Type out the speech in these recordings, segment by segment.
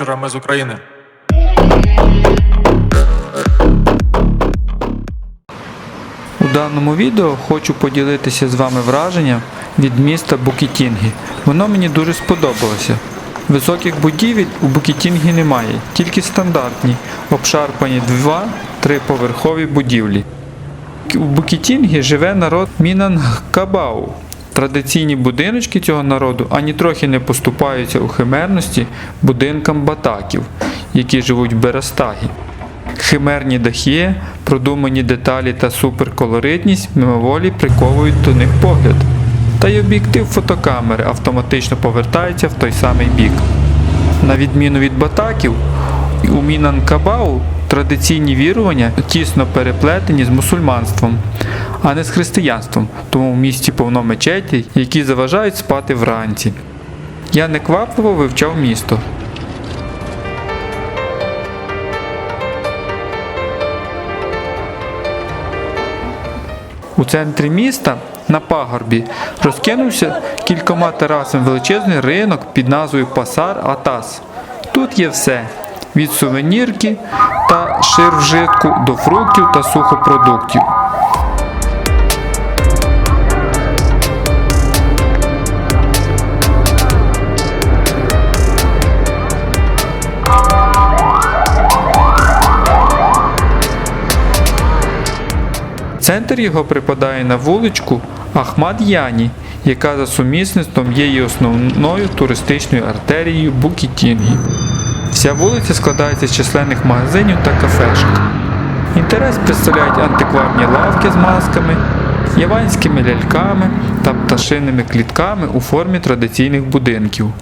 вечора. З України. У даному відео хочу поділитися з вами враженням від міста Букітінгі. Воно мені дуже сподобалося. Високих будівель у Букітінгі немає, тільки стандартні, обшарпані 2-3 поверхові будівлі. У Букітінгі живе народ Мінангкабау. Традиційні будиночки цього народу ані трохи не поступаються у химерності будинкам батаків, які живуть в Берестагі. Химерні дахи, продумані деталі та суперколоритність мимоволі приковують до них погляд. Та й об'єктив фотокамери автоматично повертається в той самий бік. На відміну від батаків, у Мінанкабау традиційні вірування тісно переплетені з мусульманством, а не з християнством, тому в місті повно мечетей, які заважають спати вранці. Я неквапливо вивчав місто. У центрі міста на пагорбі розкинувся кількома терасами величезний ринок під назвою Пасар Атас. Тут є все від сувенірки та ширвжитку до фруктів та сухопродуктів. Центр його припадає на вуличку Ахмад Яні, яка за сумісництвом є і основною туристичною артерією Букітінгі. Вся вулиця складається з численних магазинів та кафешок. Інтерес представляють антикварні лавки з масками, яванськими ляльками та пташиними клітками у формі традиційних будинків.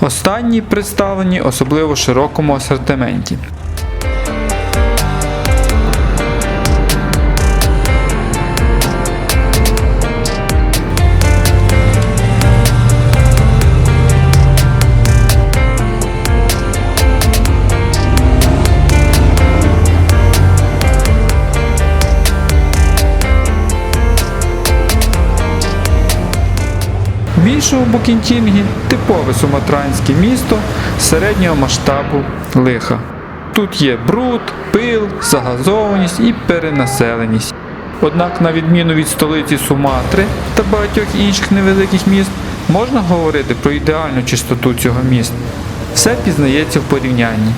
Останні представлені особливо широкому асортименті. Іншому Букінтінгі типове суматранське місто середнього масштабу лиха. Тут є бруд, пил, загазованість і перенаселеність. Однак, на відміну від столиці Суматри та багатьох інших невеликих міст, можна говорити про ідеальну чистоту цього міста. Все пізнається в порівнянні.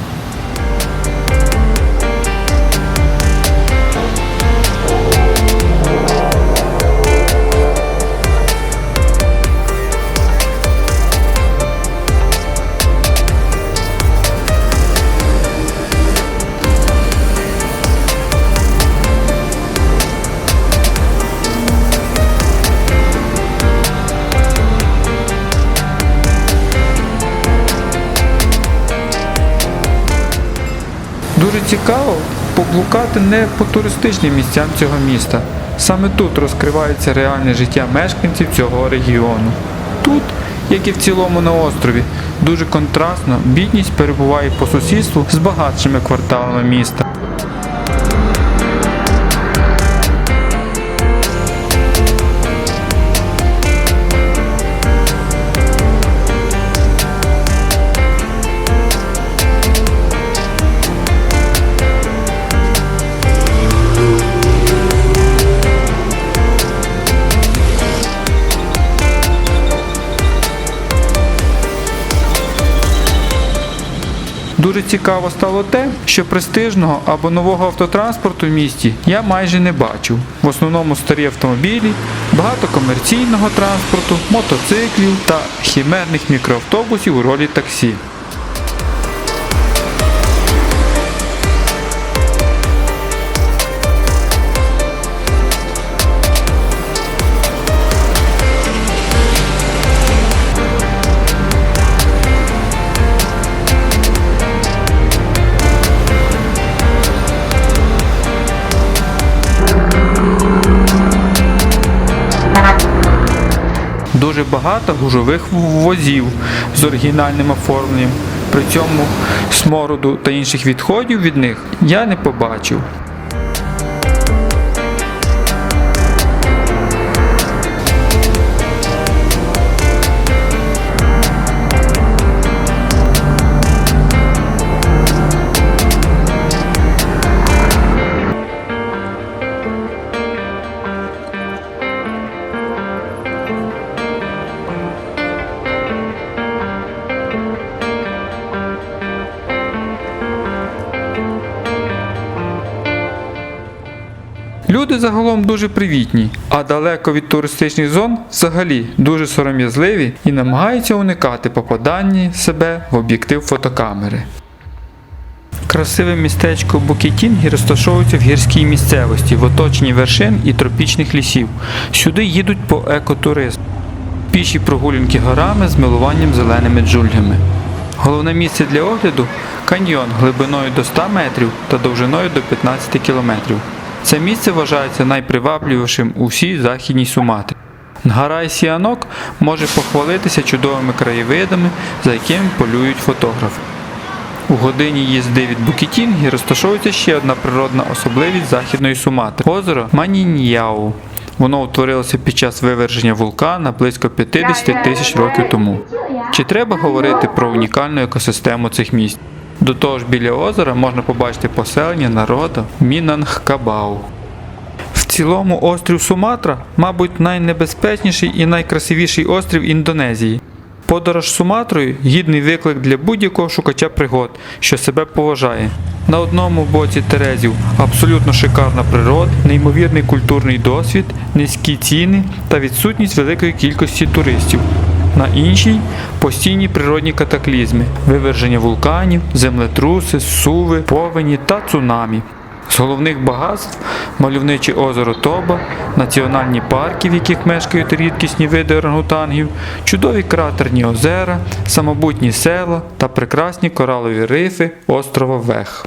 Цікаво поблукати не по туристичним місцям цього міста. Саме тут розкривається реальне життя мешканців цього регіону. Тут, як і в цілому на острові, дуже контрастно бідність перебуває по сусідству з багатшими кварталами міста. Дуже цікаво стало те, що престижного або нового автотранспорту в місті я майже не бачив. В основному старі автомобілі, багато комерційного транспорту, мотоциклів та хімерних мікроавтобусів у ролі таксі. Багато гужових возів з оригінальним оформленням. При цьому смороду та інших відходів від них я не побачив. Люди загалом дуже привітні, а далеко від туристичних зон взагалі дуже сором'язливі і намагаються уникати попадання себе в об'єктив фотокамери. Красиве містечко Букетінгі розташовується в гірській місцевості в оточенні вершин і тропічних лісів. Сюди їдуть по екотуризм. Піші прогулянки горами з милуванням зеленими джунглями. Головне місце для огляду каньйон глибиною до 100 метрів та довжиною до 15 кілометрів. Це місце вважається найпривабливішим у всій західній Суматрі. Нгарай Сіанок може похвалитися чудовими краєвидами, за якими полюють фотографи. У годині їзди від Букітінгі розташовується ще одна природна особливість західної Суматри озеро Маніньяу. Воно утворилося під час виверження вулкана близько 50 тисяч років тому. Чи треба говорити про унікальну екосистему цих місць? До того ж, біля озера можна побачити поселення народу Мінангкабау. В цілому острів Суматра, мабуть, найнебезпечніший і найкрасивіший острів Індонезії. Подорож Суматрою гідний виклик для будь-якого шукача пригод, що себе поважає. На одному боці Терезів абсолютно шикарна природа, неймовірний культурний досвід, низькі ціни та відсутність великої кількості туристів. На іншій постійні природні катаклізми, виверження вулканів, землетруси, суви, повені та цунамі. З головних багатств мальовниче озеро Тоба, національні парки, в яких мешкають рідкісні види орангутангів, чудові кратерні озера, самобутні села та прекрасні коралові рифи острова Вех.